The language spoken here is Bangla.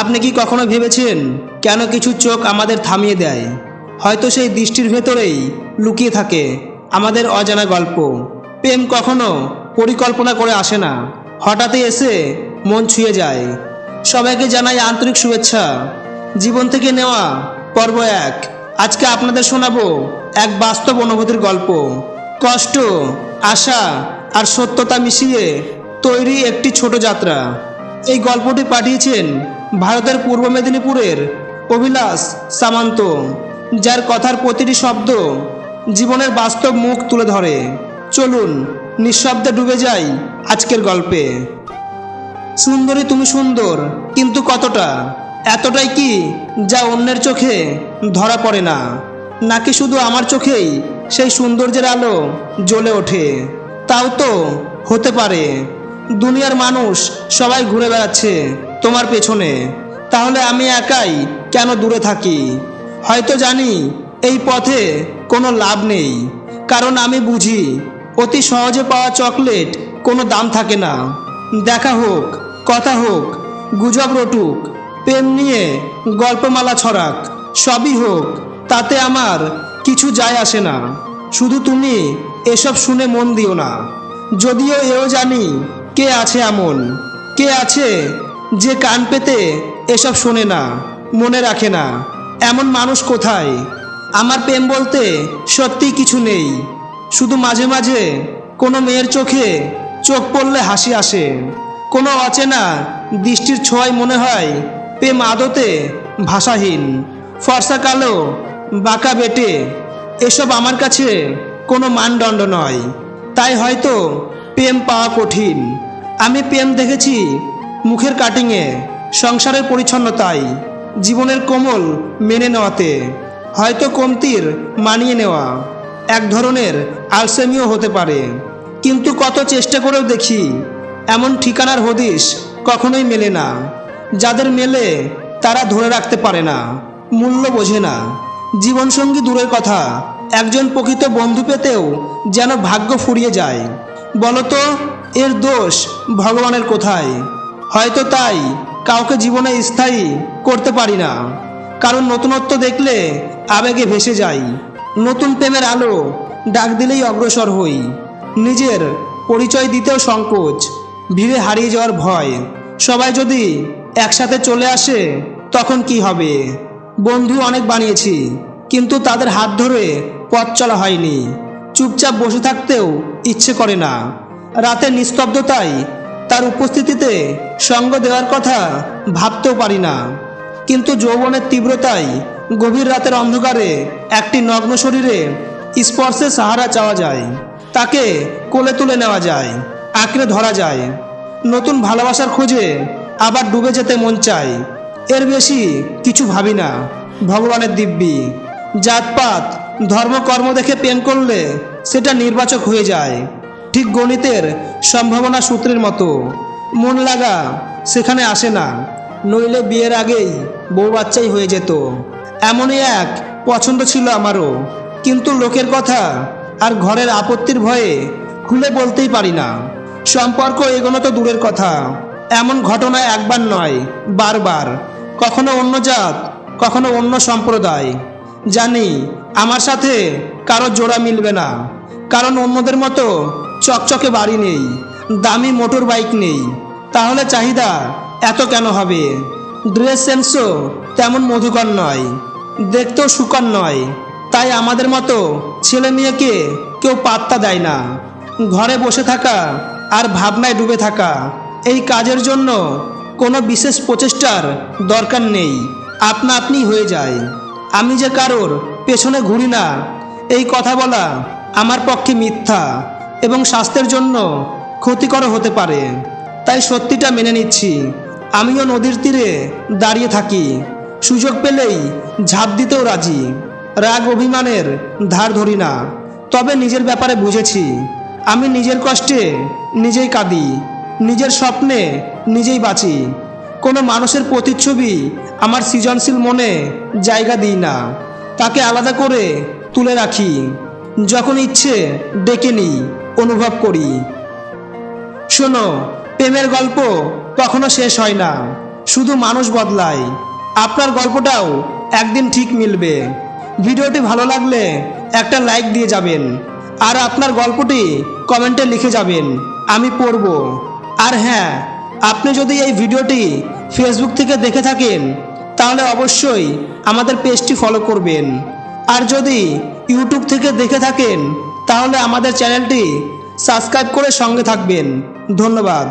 আপনি কি কখনো ভেবেছেন কেন কিছু চোখ আমাদের থামিয়ে দেয়? হয়তো সেই দৃষ্টির ভেতরেই লুকিয়ে থাকে আমাদের অজানা গল্প। প্রেম কখনো পরিকল্পনা করে আসে না। হঠাৎই এসে মন ছুঁয়ে যায়। সবাইকে জানাই আন্তরিক শুভেচ্ছা। জীবন থেকে নেওয়া পর্ব এক। আজকে আপনাদের শোনাবো এক বাস্তব অনুভূতির গল্প। কষ্ট, আশা আর সত্যতা মিশিয়ে তৈরি একটি ছোট যাত্রা। এই গল্পটি পাঠিয়েছেন ভারতের পূর্ব মেদিনীপুরের অভিলাষ সামান্ত, যার কথার প্রতিটি শব্দ জীবনের বাস্তব মুখ তুলে ধরে। চলুন, নিঃশব্দে ডুবে যাই আজকের গল্পে। সুন্দরী তুমি সুন্দর, কিন্তু কতটা? এতটাই কি যা অন্যের চোখে ধরা পড়ে না? নাকি শুধু আমার চোখেই সেই সৌন্দর্যের আলো জ্বলে ওঠে? তাও তো হতে পারে। দুনিয়ার মানুষ সবাই ঘুরে বেড়াচ্ছে। তোমার পেছনে। তাহলে আমি একাই কেন দূরে থাকি? হয়তো জানি এই পথে কোনো লাভ নেই, কারণ আমি বুঝি অতি সহজে পাওয়া চকলেট কোনো দাম থাকে না। দেখা হোক, কথা হোক, গুজব রটুক, প্রেম নিয়ে গল্পমালা ছড়াক, সবই হোক, তাতে আমার কিছু যায় আসে না। শুধু তুমি এসব শুনে মন দিও না। যদিও এও জানি কে আছে এমন, কে আছে যে কান পেতে এসব শোনে না, মনে রাখে না, এমন মানুষ কোথায়? আমার প্রেম বলতে সত্যি কিছু নেই। শুধু মাঝে মাঝে কোনো মেয়ের চোখে চোখ পড়লে হাসি আসে। কোনো অচেনা দৃষ্টির ছোঁয়ায় মনে হয় প্রেম আদতে ভাষাহীন। ফর্সা কালো বাঁকা বেটে, এসব আমার কাছে কোনো মানদণ্ড নয়। তাই হয়তো প্রেম পাওয়া কঠিন। আমি প্রেম দেখেছি মুখের কাটিংয়ে, সংসারের পরিচ্ছন্নতায়, জীবনের কোমল মেনে নেওয়াতে, হয়তো কমতির মানিয়ে নেওয়া, এক ধরনের আলসেমিও হতে পারে। কিন্তু কত চেষ্টা করেও দেখি, এমন ঠিকানার হদিশ কখনোই মেলে না। যাদের মেলে, তারা ধরে রাখতে পারে না, মূল্য বোঝে না। জীবনসঙ্গী দূরের কথা, একজন প্রকৃত বন্ধু পেতেও যেন ভাগ্য ফুরিয়ে যায়। বলতো, এর দোষ ভগবানের কোথায়? হয়তো তাই কাউকে জীবনে স্থায়ী করতে পারি না। কারণ নতুনত্ব দেখলে আবেগে ভেসে যাই। নতুন প্রেমের আলো ডাক দিলেই অগ্রসর হই। নিজের পরিচয় দিতেও সংকোচ, ভিড়ে হারিয়ে যাওয়ার ভয়। সবাই যদি একসাথে চলে আসে, তখন কি হবে? বন্ধু অনেক বানিয়েছি, কিন্তু তাদের হাত ধরে পথ চলা হয়নি। চুপচাপ বসে থাকতেও ইচ্ছে করে না। রাতে নিস্তব্ধতায় তার উপস্থিতিতে সঙ্গ দেওয়ার কথা ভাবতেও পারি না। কিন্তু যৌবনের তীব্রতায় গভীর রাতের অন্ধকারে একটি নগ্ন শরীরে স্পর্শে সাহারা চাওয়া যায়। তাকে কোলে তুলে নেওয়া যায়, আঁকড়ে ধরা যায়। নতুন ভালোবাসার খোঁজে আবার ডুবে যেতে মন চায়। এর বেশি কিছু ভাবি না, ভগবানের দিব্যি। জাতপাত, ধর্মকর্ম দেখে প্রেম করলে সেটা নির্বাচক হয়ে যায়। ঠিক গণিতের সম্ভাবনা সূত্রের মতো। মন লাগা সেখানে আসে না, নইলে বিয়ের আগেই বউ বাচ্চাই হয়ে যেত। এমনই এক পছন্দ ছিল আমারও, কিন্তু লোকের কথা আর ঘরের আপত্তির ভয়ে খুলে বলতেই পারি না। সম্পর্ক এগোনো তো দূরের কথা, এমন ঘটনা একবার নয়, বারবার, কখনো অন্য জাত, কখনো অন্য সম্প্রদায়। জানি আমার সাথে কারও জোড়া মিলবে না, কারণ অন্যদের মতো চকচকে বাড়ি নেই, দামি মোটর বাইক নেই। তাহলে চাহিদা এত কেন হবে? ড্রেস সেন্সও তেমন মধুকর নয়, দেখতেও সুকর নয়। তাই আমাদের মতো ছেলে মেয়েকে কেউ পাত্তা দেয় না। ঘরে বসে থাকা আর ভাবনায় ডুবে থাকা, এই কাজের জন্য কোনো বিশেষ প্রচেষ্টার দরকার নেই। আপনা আপনি হয়ে যায়। আমি যে কারোর পেছনে ঘুরি না, এই কথা বলা আমার পক্ষে মিথ্যা। এবং স্বাস্থ্যের জন্য ক্ষতিকর হতে পারে। তাই সত্যিটা মেনে নিচ্ছি। আমিও নদীর তীরে দাঁড়িয়ে থাকি। সুযোগ পেলেই ঝাঁপ দিতেও রাজি। রাগ অভিমানের ধার ধরি না। তবে নিজের ব্যাপারে বুঝেছি। আমি নিজের কষ্টে নিজেই কাঁদি। নিজের স্বপ্নে নিজেই বাঁচি। কোনো মানুষের প্রতিচ্ছবি আমার সৃজনশীল মনে জায়গা দিই না। তাকে আলাদা করে তুলে রাখি। যখন ইচ্ছে ডেকে নিই। অনুভব করি। শোনো, প্রেমের গল্প কখনো শেষ হয় না। শুধু মানুষ বদলায়। আপনার গল্পটাও একদিন ঠিক মিলবে। ভিডিওটি ভালো লাগলে একটা লাইক দিয়ে যাবেন। আর আপনার গল্পটি কমেন্টে লিখে যাবেন। আমি পড়ব। আর হ্যাঁ আপনি যদি এই ভিডিওটি ফেসবুক থেকে দেখে থাকেন, তাহলে অবশ্যই আমাদের পেজটি ফলো করবেন। আর যদি ইউটিউব থেকে দেখে থাকেন তাহলে আমাদের চ্যানেলটি সাবস্ক্রাইব করে সঙ্গে থাকবেন। ধন্যবাদ।